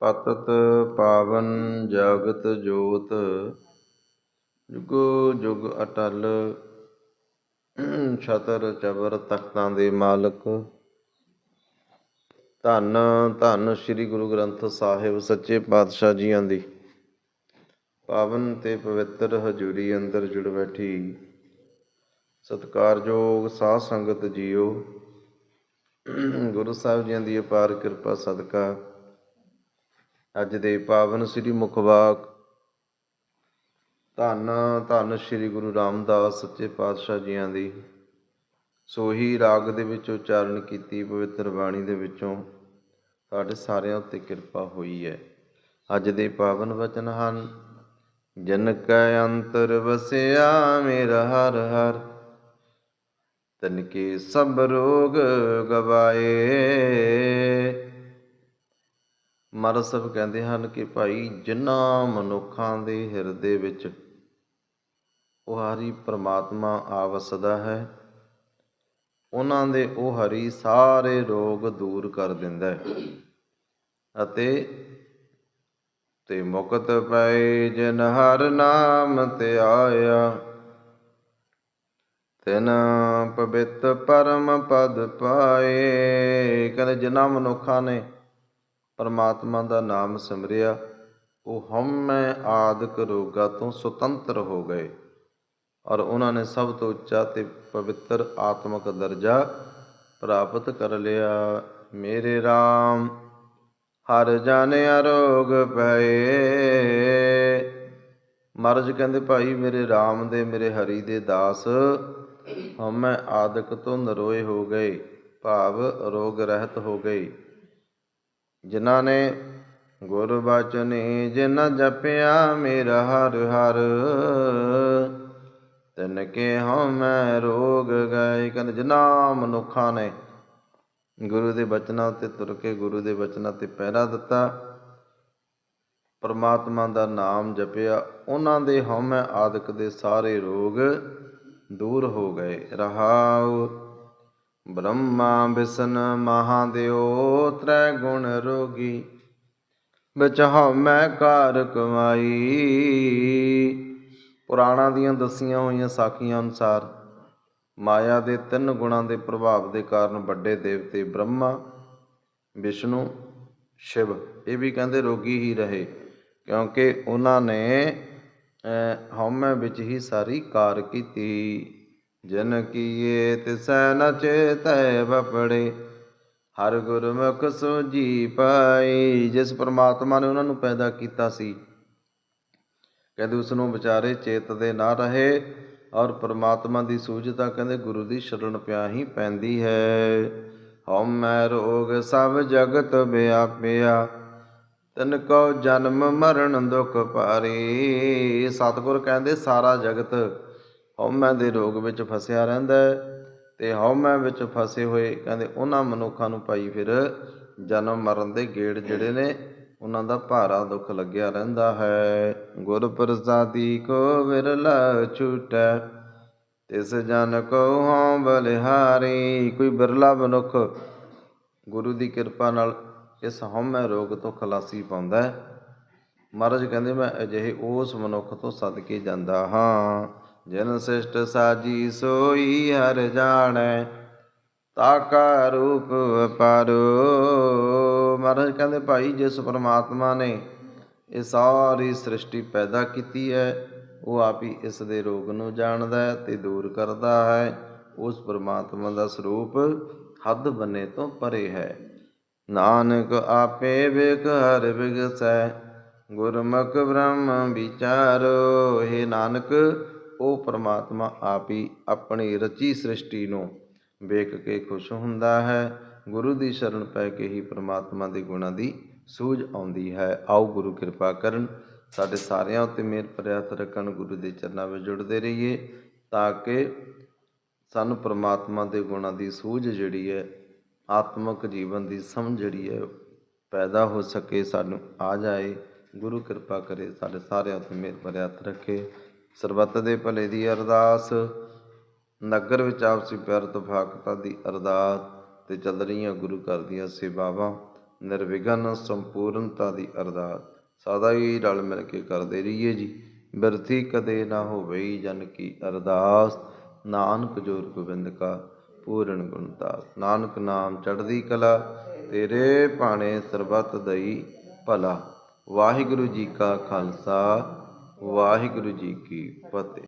ਪਤਤ ਪਾਵਨ ਜਗਤ ਜੋਤ, ਜੁਗੋ ਜੁਗ ਅਟਲ, ਛਤਰ ਚਬਰ ਤਖਤਾਂ ਦੇ ਮਾਲਕ। ਧੰਨ ਧੰਨ ਸ੍ਰੀ ਗੁਰੂ ਗ੍ਰੰਥ ਸਾਹਿਬ ਸੱਚੇ ਪਾਤਸ਼ਾਹ ਜੀਆਂ ਦੀ। ਪਾਵਨ ਤੇ ਪਵਿੱਤਰ ਹਜ਼ੂਰੀ ਅੰਦਰ ਜੁੜ ਬੈਠੀ। ਸਤਿਕਾਰਯੋਗ ਸਾਧ ਸੰਗਤ ਜੀਓ, ਗੁਰੂ ਸਾਹਿਬ ਜੀਆਂ ਦੀ ਅਪਾਰ ਕਿਰਪਾ ਸਦਕਾ ਅੱਜ ਦੇ ਪਾਵਨ ਸ੍ਰੀ ਮੁਖਵਾਕ ਧੰਨ ਧੰਨ ਸ੍ਰੀ ਗੁਰੂ ਰਾਮਦਾਸ ਸੱਚੇ ਪਾਤਸ਼ਾਹ ਜੀਆਂ ਦੀ। ਸੋਹੀ ਰਾਗ ਦੇ ਵਿੱਚ ਉਚਾਰਨ ਕੀਤੀ, ਪਵਿੱਤਰ ਬਾਣੀ ਦੇ ਵਿੱਚੋਂ ਸਾਡੇ ਸਾਰਿਆਂ ਉੱਤੇ ਕਿਰਪਾ ਹੋਈ ਹੈ। ਅੱਜ ਦੇ ਪਾਵਨ ਵਚਨ ਹਨ, ਜਨ ਕੈ ਅੰਤਰ ਵਸਿਆ ਮੇਰਾ ਹਰ ਹਰ, ਤਨ ਕੇ ਸਭ ਰੋਗ ਗਵਾਏ। ਮਹਾਰਾਜ ਸਾਹਿਬ ਕਹਿੰਦੇ ਹਨ ਕਿ ਭਾਈ ਜਿਨ੍ਹਾਂ ਮਨੁੱਖਾਂ ਦੇ ਹਿਰਦੇ ਵਿੱਚ ਉਹ ਹਰੀ ਪ੍ਰਮਾਤਮਾ ਆ ਵਸਦਾ ਹੈ, ਉਹਨਾਂ ਦੇ ਉਹ ਹਰੀ ਸਾਰੇ ਰੋਗ ਦੂਰ ਕਰ ਦਿੰਦਾ ਹੈ। ਅਤੇ ਤੇ ਮੁਕਤ ਪਏ ਜਿਨ ਹਰ ਨਾਮ ਤੇ ਆਇਆ, ਤਿਨ ਪਵਿੱਤ ਪਰਮ ਪਦ ਪਾਏ। ਕਹਿੰਦੇ ਜਿਨ੍ਹਾਂ ਮਨੁੱਖਾਂ ਨੇ ਪਰਮਾਤਮਾ ਦਾ ਨਾਮ ਸਿਮਰਿਆ, ਉਹ ਹਉਮੈ ਆਦਿਕ ਰੋਗਾਂ ਤੋਂ ਸੁਤੰਤਰ ਹੋ ਗਏ। ਔਰ ਉਹਨਾਂ ਨੇ ਸਭ ਤੋਂ ਉੱਚਾ ਤੇ ਪਵਿੱਤਰ ਆਤਮਿਕ ਦਰਜਾ ਪ੍ਰਾਪਤ ਕਰ ਲਿਆ। ਮੇਰੇ RAM ਹਰ ਜਾਣਿਆ ਰੋਗ ਪਏ ਮਹਾਰਾਜ ਕਹਿੰਦੇ, ਭਾਈ, ਮੇਰੇ RAM ਦੇ, ਮੇਰੇ ਹਰੀ ਦੇ ਦਾਸ ਹਉਮੈ ਆਦਿਕ ਤੋਂ ਨਰੋਏ ਹੋ ਗਏ, ਭਾਵ ਰੋਗ ਰਹਿਤ ਹੋ ਗਏ। ਜਿਨ੍ਹਾਂ ਨੇ ਗੁਰ ਬਚਨੇ ਜਿਨ ਜਪਿਆ ਮੇਰਾ ਹਰ ਹਰ। ਤਿਨ ਕੇ ਹਉਮੈ ਰੋਗ ਗਏ, ਕਹਿੰਦੇ ਜਿਨ੍ਹਾਂ ਮਨੁੱਖਾਂ ਨੇ। ਗੁਰੂ ਦੇ ਬਚਨਾਂ ਤੇ ਤੁਰ ਕੇ ਗੁਰੂ ਦੇ ਬਚਨਾਂ ਤੇ ਪਹਿਰਾ ਦਿੱਤਾ। ਪਰਮਾਤਮਾ ਦਾ ਨਾਮ ਜਪਿਆ। ਉਹਨਾਂ ਦੇ ਹਉਮੈ ਆਦਿਕ ਦੇ ਸਾਰੇ ਰੋਗ ਦੂਰ ਹੋ ਗਏ। ਰਹਾਉ ਬ੍ਰਹਮਾ ਵਿਸ਼ਨ ਮਹਾਦੇਵ ਤ੍ਰੈ ਗੁਣ ਰੋਗੀ ਵਿੱਚ ਹਉਮੈ ਕਾਰ ਕਮਾਈ ਪੁਰਾਣਾਂ ਦੀਆਂ ਦਸੀਆਂ ਹੋਈਆਂ ਸਾਖੀਆਂ ਅਨੁਸਾਰ ਮਾਇਆ ਦੇ ਤਿੰਨ ਗੁਣਾਂ ਦੇ ਪ੍ਰਭਾਵ ਦੇ ਕਾਰਨ ਵੱਡੇ ਦੇਵਤੇ ਬ੍ਰਹਮਾ ਵਿਸ਼ਨੂੰ ਸ਼ਿਵ ਇਹ ਵੀ ਕਹਿੰਦੇ ਰੋਗੀ ਹੀ ਰਹੇ ਕਿਉਂਕਿ ਉਹਨਾਂ ਨੇ ਅਹ, ਹਉਮੈ ਵਿੱਚ ਹੀ ਸਾਰੀ ਕਾਰ ਕੀਤੀ। ਜਨ ਕੀਏ ਤਿਸੈ ਨ ਚੇਤੈ ਬਪੜੇ ਹਰ ਗੁਰਮੁਖ ਸੋਜੀ ਪਾਈ ਜਿਸ ਪ੍ਰਮਾਤਮਾ ਨੇ ਉਹਨਾਂ ਨੂੰ ਪੈਦਾ ਕੀਤਾ ਸੀ, ਕਹਿੰਦੇ ਉਸ ਨੂੰ ਵਿਚਾਰੇ ਚੇਤ ਦੇ ਨਾ ਰਹੇ ਔਰ ਪ੍ਰਮਾਤਮਾ ਦੀ ਸੂਝਤਾ ਕਹਿੰਦੇ ਗੁਰੂ ਦੀ ਸ਼ਰਨ ਪਿਆ ਹੀ ਪੈਂਦੀ ਹੈ। ਹਉਮੈ ਰੋਗ ਸਭ ਜਗਤ ਵਿਆਪਿਆ, ਤਨ ਕੋ ਜਨਮ ਮਰਨ ਦੁਖ ਭਾਰੀ ਸਤਿਗੁਰ ਕਹਿੰਦੇ ਸਾਰਾ ਜਗਤ ਹਉਮੈ ਦੇ ਰੋਗ ਵਿੱਚ ਫਸਿਆ ਰਹਿੰਦਾ ਹੈ ਤੇ ਹਉਮੈ ਵਿੱਚ ਫਸੇ ਹੋਏ ਕਹਿੰਦੇ ਉਹਨਾਂ ਮਨੁੱਖਾਂ ਨੂੰ ਭਾਈ ਫਿਰ ਜਨਮ ਮਰਨ ਦੇ ਗੇੜ ਜਿਹੜੇ ਨੇ ਉਹਨਾਂ ਦਾ ਭਾਰਾ ਦੁੱਖ ਲੱਗਿਆ ਰਹਿੰਦਾ ਹੈ। ਗੁਰ ਪ੍ਰਸਾਦੀ ਕੋ ਵਿਰਲਾ ਛੂਟੈ, ਤਿਸ ਜਨ ਕੋ ਹਉ ਬਲਿਹਾਰੀ। ਕੋਈ ਬਿਰਲਾ ਮਨੁੱਖ ਗੁਰੂ ਦੀ ਕਿਰਪਾ ਨਾਲ ਇਸ ਹਉਮੈ ਰੋਗ ਤੋਂ ਖਲਾਸੀ ਪਾਉਂਦਾ ਹੈ। ਮਹਾਰਾਜ ਕਹਿੰਦੇ ਮੈਂ ਅਜਿਹੇ ਉਸ ਮਨੁੱਖ ਤੋਂ ਸਦਕੇ ਜਾਂਦਾ ਹਾਂ। ਜਿਨ ਸਿਸ਼ਟ ਸਾਜੀ ਸੋਈ ਹਰ ਜਾਣੈ, ਤਾਕਾ ਰੂਪ ਵਪਾਰੋ। ਮਹਾਰਾਜ ਕਹਿੰਦੇ, ਭਾਈ, ਜਿਸ ਪਰਮਾਤਮਾ ਨੇ ਇਹ ਸਾਰੀ ਸ੍ਰਿਸ਼ਟੀ ਪੈਦਾ ਕੀਤੀ ਹੈ, ਉਹ ਆਪ ਹੀ ਇਸ ਦੇ ਰੋਗ ਨੂੰ ਜਾਣਦਾ ਹੈ ਤੇ ਦੂਰ ਕਰਦਾ ਹੈ। ਉਸ ਪਰਮਾਤਮਾ ਦਾ ਸਰੂਪ ਹੱਦ ਬੰਨੇ ਤੋਂ ਪਰੇ ਹੈ। ਨਾਨਕ ਆਪੇ ਵੇਖ ਹਰ ਵਿਗਸੈ, ਗੁਰਮੁਖ ਬ੍ਰਹਮ ਵਿਚਾਰੋ। हे ਨਾਨਕ ਉਹ ਪਰਮਾਤਮਾ ਆਪ ਹੀ ਆਪਣੀ ਰਚੀ ਸ੍ਰਿਸ਼ਟੀ ਨੂੰ ਵੇਖ ਕੇ ਖੁਸ਼ ਹੁੰਦਾ ਹੈ। ਗੁਰੂ ਦੀ ਸ਼ਰਨ ਪੈ ਕੇ ਹੀ ਪਰਮਾਤਮਾ ਦੇ ਗੁਣਾਂ ਦੀ ਸੂਝ ਆਉਂਦੀ ਹੈ। ਆਓ ਗੁਰੂ ਕਿਰਪਾ ਕਰਨ, ਸਾਡੇ ਸਾਰਿਆਂ ਉੱਤੇ ਮਿਹਰ ਭਰਿਆ ਰੱਖਣ, ਗੁਰੂ ਦੇ ਚਰਨਾਂ ਵਿੱਚ ਜੁੜਦੇ ਰਹੀਏ ਤਾਂ ਕਿ ਸਾਨੂੰ ਪਰਮਾਤਮਾ ਦੇ ਗੁਣਾਂ ਦੀ ਸੂਝ ਜਿਹੜੀ ਹੈ, ਆਤਮਿਕ ਜੀਵਨ ਦੀ ਸਮਝ ਜਿਹੜੀ ਹੈ, ਪੈਦਾ ਹੋ ਸਕੇ, ਸਾਨੂੰ ਆ ਜਾਏ। ਗੁਰੂ ਕਿਰਪਾ ਕਰੇ, ਸਾਡੇ ਸਾਰਿਆਂ ਉੱਤੇ ਮਿਹਰ ਭਰਿਆ ਰੱਖੇ। ਸਰਬੱਤ ਦੇ ਭਲੇ ਦੀ ਅਰਦਾਸ। ਨਗਰ ਵਿੱਚ ਆਪਸੀ ਪਿਆਰ, ਤਫਾਕਤਾਂ ਦੀ ਅਰਦਾਸ ਤੇ ਚੱਲ ਰਹੀਆਂ ਗੁਰੂ ਘਰ ਦੀਆਂ ਸੇਵਾਵਾਂ, ਨਿਰਵਿਘਨ ਸੰਪੂਰਨਤਾ ਦੀ ਅਰਦਾਸ। ਸਦਾ ਹੀ ਰਲ ਮਿਲ ਕੇ ਕਰਦੇ ਰਹੀਏ ਜੀ। ਬਿਰਥੀ ਕਦੇ ਨਾ ਹੋਵੇ ਜਨ ਕੀ ਅਰਦਾਸ। ਨਾਨਕ ਜੋਰ ਗੋਬਿੰਦ ਕਾ ਪੂਰਨ ਗੁਣਦਾਸ ਨਾਨਕ ਨਾਮ ਚੜ੍ਹਦੀ ਕਲਾ, ਤੇਰੇ ਭਾਣੇ ਸਰਬਤ ਦਈ ਭਲਾ। ਵਾਹਿਗੁਰੂ ਜੀ ਕਾ ਖਾਲਸਾ। ਵਾਹਿਗੁਰੂ ਜੀ ਕੀ ਫਤਿਹ।